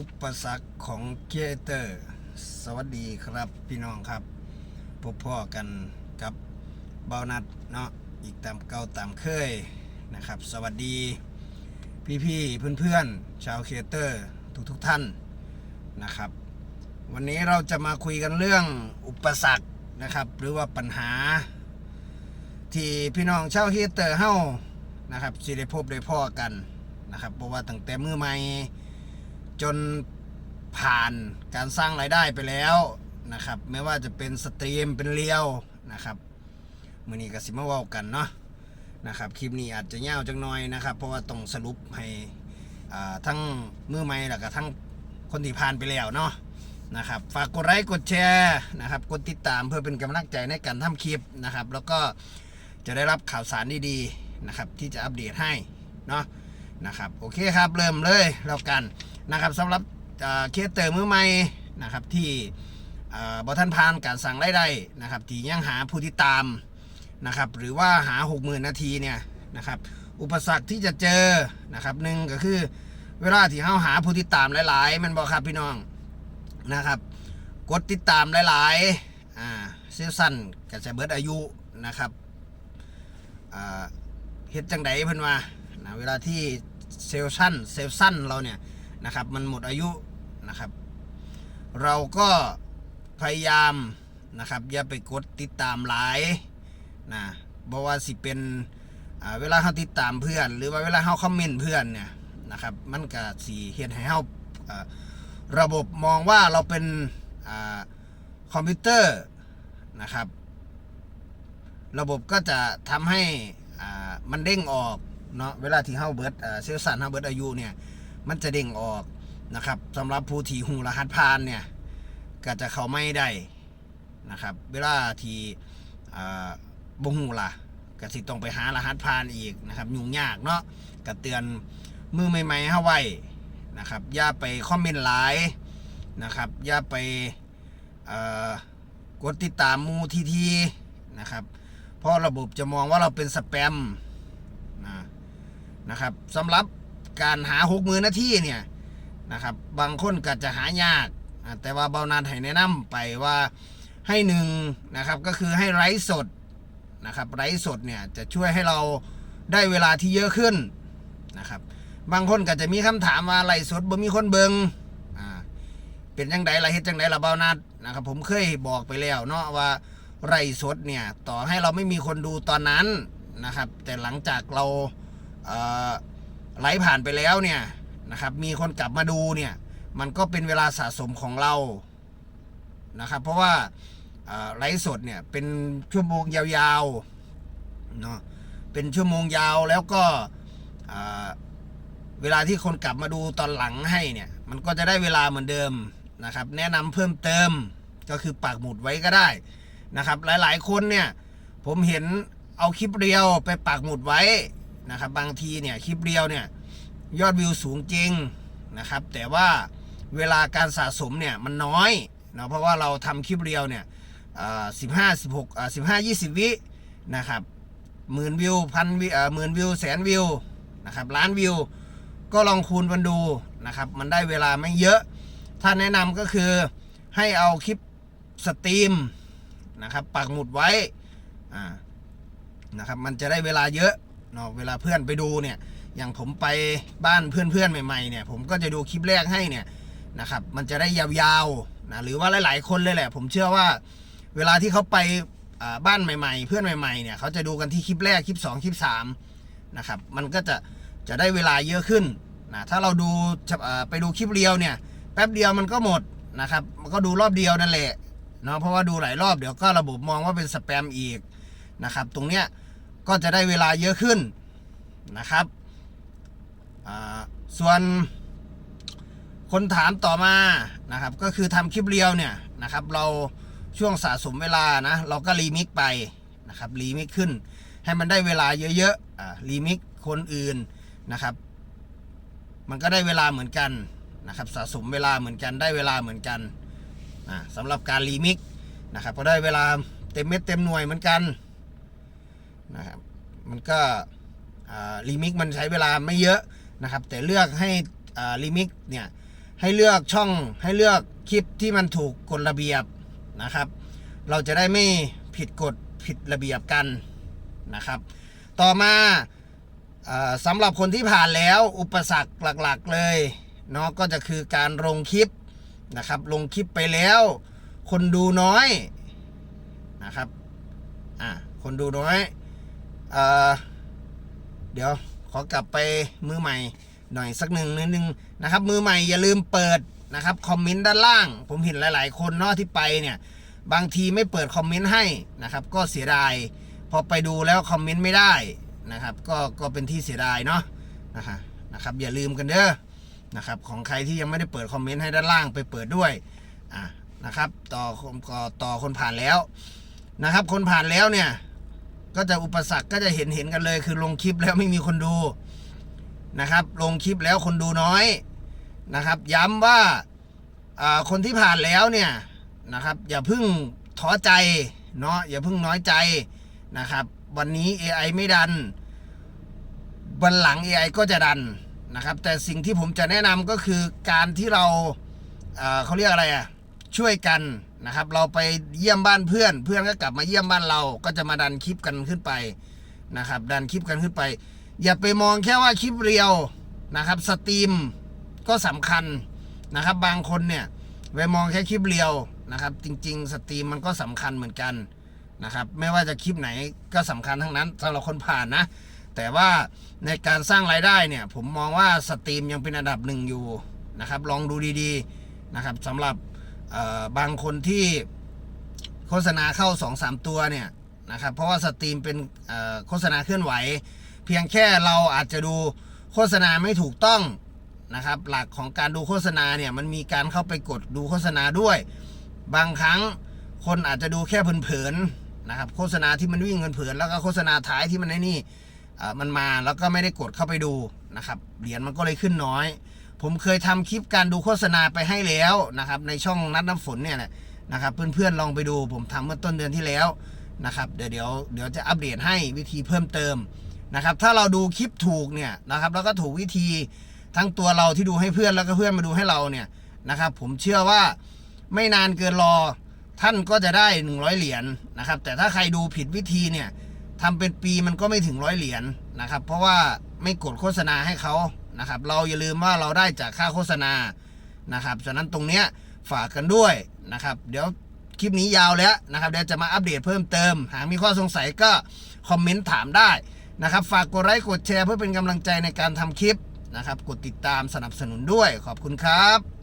อุปสรรคของเกเตอร์ สวัสดีครับพี่น้องครับ พบพ่อกันกับเบานัดเนาะอีกตามเก่าตามเคยนะครับ สวัสดีพี่ๆเพื่อนๆชาวเคเตอร์ทุกทุกๆท่านนะครับ วันนี้เราจะมาคุยกันเรื่องอุปสรรคนะครับ หรือว่าปัญหา ที่พี่น้องชาวเคเตอร์เฮานะครับสิได้พบได้พ่อกันนะครับเพราะว่าตั้งแต่มือใหม่ จนผ่านการสร้างรายได้ไปแล้วนะครับไม่ว่าจะเป็นสตรีมเป็นเรียวนะครับมือนี้ก็สิมาว้ากันเนาะนะครับคลิปนี้อาจจะยาวจังน่อยนะครับ เพราะว่าต้องสรุปให้ทั้งมือใหม่แล้วก็ทั้งคนที่ผ่านไปแล้วเนาะนะครับฝากกดไลค์กดแชร์นะครับกดติดตามเพื่อเป็นกำลังใจในการทำคลิปนะครับ แล้วก็จะได้รับข่าวสารดีๆนะครับที่จะอัปเดตให้เนาะ นะครับโอเคครับเริ่มเลยแล้วกันนะครับสำหรับเคสเตอร์มือใหม่นะครับที่บอท่านพานการสั่งได้ได้นะครับที่ยังหาผู้ที่ตามนะครับหรือว่าหา 60,000 นาทีเนี่ยนะครับอุปสรรคที่จะเจอนะครับหนึ่งก็คือเวลาที่เขาหาผู้ที่ตามหลาย ๆ มันบอกครับพี่น้องนะครับกดติดตามหลายๆอ่าเซลสันก็จะเบิดอายุนะครับเฮ็ดจังไดเพิ่นว่า นะเวลาที่เซลล์สั้นเซลล์สั้นเราเนี่ยนะครับมันหมดอายุนะครับ เราก็พยายามนะครับอย่าไปกดติดตามหลายนะบอกว่าสิเป็นเวลาเขาติดตามเพื่อน หรือว่าเวลาเขาคอมเมนต์เพื่อนเนี่ยนะครับมันก็สีเห็นให้เขาอ่าระบบมองว่าเราเป็นอคอมพิวเตอร์นะครับ ระบบก็จะทำให้มันเด้งออก เนาะเวลาที่เฮาเบิดอ่าเซลล์สันเฮาเบิดอายุเนี่ยมันจะเด้งออกนะครับสำหรับผู้ที่หูรหัสผ่านเนี่ยก็จะเข้าไม่ได้นะครับ เวลาที่อ่าบ่หูล่ะก็สิต้องไปหารหัสผ่านอีกนะครับยุ่งยากเนาะก็เตือนมือใหม่ๆเฮาไว้นะครับอย่าไปคอมเมนต์หลายนะครับอย่าไปเอ่อกดติดตามมูทีทีนะครับเพราะระบบจะมองว่าเราเป็นสแปม นะครับสำหรับการหาหกมือหน้าที่เนี่ยนะครับบางคนก็จะหายากแต่ว่าเบานาดให้แนะนำไปว่าให้หนึ่งนะครับก็คือให้ไลฟ์สดนะครับไลฟ์สดเนี่ยจะช่วยให้เราได้เวลาที่เยอะขึ้นนะครับบางคนก็จะมีคำถามว่าไลฟ์สดบ่มีคนเบิงอ่าเป็นจังไดล่ะเฮ็ดจังไดล่ะเบานาดนะครับผมเคยบอกไปแล้วเนาะว่าไลฟ์สดเนี่ยต่อให้เราไม่มีคนดูตอนนั้นนะครับแต่หลังจากเรา ไหลผ่านไปแล้วเนี่ยนะครับ มีคนกลับมาดูเนี่ย มันก็เป็นเวลาสะสมของเรานะครับ เพราะว่าไลฟ์สดเนี่ยเป็นชั่วโมงยาวๆเนาะเป็นชั่วโมงยาวแล้วก็เวลาที่คนกลับมาดูตอนหลังให้เนี่ยมันก็จะได้เวลาเหมือนเดิมนะครับ แนะนำเพิ่มเติมก็คือปักหมุดไว้ก็ได้นะครับ หลายๆคนเนี่ยผมเห็นเอาคลิปเรียวไปปักหมุดไว้ นะครับ บางทีเนี่ยคลิปเรียวเนี่ยยอดวิวสูงจริงนะครับ แต่ว่าเวลาการสะสมเนี่ยมันน้อยเนาะเพราะว่าเราทำคลิปเรียวเนี่ยสิบห้าสิบหกสิบห้ายี่สิบวินะครับหมื่นวิวพันวิหมื่นวิวแสนวิวนะครับล้านวิว ก็ลองคูณกันดูนะครับมันได้เวลาไม่เยอะ ถ้าแนะนำก็คือให้เอาคลิปสตรีมนะครับปักหมุดไว้นะครับมันจะได้เวลาเยอะ เนาะเวลาเพื่อนไปดูเนี่ย อย่างผมไปบ้านเพื่อนๆใหม่ๆเนี่ย ผมก็จะดูคลิปแรกให้เนี่ยนะครับ มันจะได้ยาวๆนะหรือว่าหลายๆคนเลยแหละ ผมเชื่อว่า เวลาที่เขาไปบ้านใหม่ ๆ เพื่อนใหม่ๆเนี่ยเขาจะดูกันที่คลิปแรกคลิป 2 คลิป3นะครับมันก็จะจะได้เวลาเยอะขึ้นนะถ้าเราดูไปดูคลิปเรียวเนี่ยแป๊บเดียวมันก็หมดนะครับมันก็ดูรอบเดียวนั่นแหละเนาะเพราะว่าดูหลายรอบเดี๋ยวก็ระบบมองว่าเป็นสแปมอีกนะครับตรงเนี้ย ก็จะได้เวลาเยอะขึ้นนะครับ ส่วนคนถามต่อมานะครับ ก็คือทำคลิปเรียวเนี่ยนะครับ เราช่วงสะสมเวลานะ เราก็รีมิกไปนะครับรีมิกขึ้น ให้มันได้เวลาเยอะๆรีมิกคนอื่นนะครับ มันก็ได้เวลาเหมือนกันนะครับสะสมเวลาเหมือนกันได้เวลาเหมือนกันสำหรับการรีมิกนะครับก็ได้เวลาเต็มเม็ดเต็มหน่วยเหมือนกัน นะครับ มันก็รีมิกมันใช้เวลาไม่เยอะนะครับ แต่เลือกให้รีมิกเนี่ยให้เลือกช่องให้เลือกคลิปที่มันถูกกฎระเบียบนะครับ เราจะได้ไม่ผิดกฎผิดระเบียบกันนะครับ ต่อมาสำหรับคนที่ผ่านแล้วอุปสรรคหลักๆเลยเนาะก็จะคือการลงคลิปนะครับ ลงคลิปไปแล้ว คนดูน้อยนะครับอะคนดูน้อย เดี๋ยวขอกลับไปมือใหม่หน่อยสักหนึ่งนิดนึงนะครับ มือใหม่อย่าลืมเปิดนะครับคอมเมนต์ด้านล่าง ผมเห็นหลาย ๆ คนเนาะที่ไปเนี่ยบางทีไม่เปิดคอมเมนต์ให้นะครับ ก็เสียดาย พอไปดูแล้วคอมเมนต์ไม่ได้นะครับ ก็ก็เป็นที่เสียดายเนาะนะฮะนะครับ อย่าลืมกันเด้อนะครับของใครที่ยังไม่ได้เปิดคอมเมนต์ให้ด้านล่างไปเปิดด้วยอะนะครับ ต่อต่อต่อคนผ่านแล้วนะครับ คนผ่านแล้วเนี่ย ก็จะอุปสรรคก็จะเห็นเห็นกันเลย คือลงคลิปแล้วไม่มีคนดูนะครับ ลงคลิปแล้วคนดูน้อยนะครับ ย้ำว่าอ่าคนที่ผ่านแล้วเนี่ยนะครับ อย่าพิ่งท้อใจเนาะอย่าพิ่งน้อยใจนะครับ วันนี้ AI ไม่ดันวันหลัง AI ก็จะดันนะครับ แต่สิ่งที่ผมจะแนะนำก็คือการที่เราเอ่อเขาเรียกอะไรอะช่วยกัน นะครับ เราไปเยี่ยมบ้านเพื่อน เพื่อนก็กลับมาเยี่ยมบ้านเรา ก็จะมาดันคลิปกันขึ้นไปนะครับ ดันคลิปกันขึ้นไป อย่าไปมองแค่ว่าคลิปเรียวนะครับสตรีมก็สำคัญนะครับ บางคนเนี่ยไปมองแค่คลิปเรียวนะครับ จริง ๆ สตรีมมันก็สำคัญเหมือนกันนะครับ ไม่ว่าจะคลิปไหนก็สำคัญทั้งนั้นสำหรับคนผ่านนะ แต่ว่าในการสร้างรายได้เนี่ย ผมมองว่าสตรีมยังเป็นอันดับหนึ่งอยู่นะครับ ลองดูดีๆนะครับสำหรับ บางคนที่โฆษณาเข้า2-3ตัวเนี่ยนะครับเพราะว่าสตรีมเป็นโฆษณาเคลื่อนไหว เพียงแค่เราอาจจะดูโฆษณาไม่ถูกต้องนะครับหลักของการดูโฆษณาเนี่ยมันมีการเข้าไปกดดูโฆษณาด้วย บางครั้งคนอาจจะดูแค่เผินๆนะครับโฆษณาที่มันวิ่งเผินๆแล้วก็โฆษณาท้ายที่มันไอ้นี่มันมาแล้วก็ไม่ได้กดเข้าไปดูนะครับเหรียญมันก็เลยขึ้นน้อย ผมเคยทำคลิปการดูโฆษณาไปให้แล้วนะครับ ในช่องนัดน้ำฝนเนี่ยนะครับ เพื่อนๆลองไปดูผมทำเมื่อต้นเดือนที่แล้วนะครับเดี๋ยวเดี๋ยวเดี๋ยวจะอัปเดตให้วิธีเพิ่มเติมนะครับ ถ้าเราดูคลิปถูกเนี่ยนะครับ แล้วก็ถูกวิธีทั้งตัวเราที่ดูให้เพื่อนแล้วก็เพื่อนมาดูให้เราเนี่ยนะครับ ผมเชื่อว่าไม่นานเกินรอท่านก็จะได้ 100 เหรียญนะครับ แต่ถ้าใครดูผิดวิธีเนี่ยทำเป็นปีมันก็ไม่ถึงร้อยเหรียญนะครับ เพราะว่าไม่กดโฆษณาให้เขา นะครับ เราอย่าลืมว่าเราได้จากค่าโฆษณานะครับฉะนั้นตรงเนี้ยฝากกันด้วยนะครับ เดี๋ยวคลิปนี้ยาวแล้วนะครับเดี๋ยวจะมาอัปเดตเพิ่มเติม หากมีข้อสงสัยก็คอมเมนต์ถามได้นะครับ ฝากกดไลค์กดแชร์เพื่อเป็นกำลังใจในการทำคลิปนะครับ กดติดตามสนับสนุนด้วยขอบคุณครับ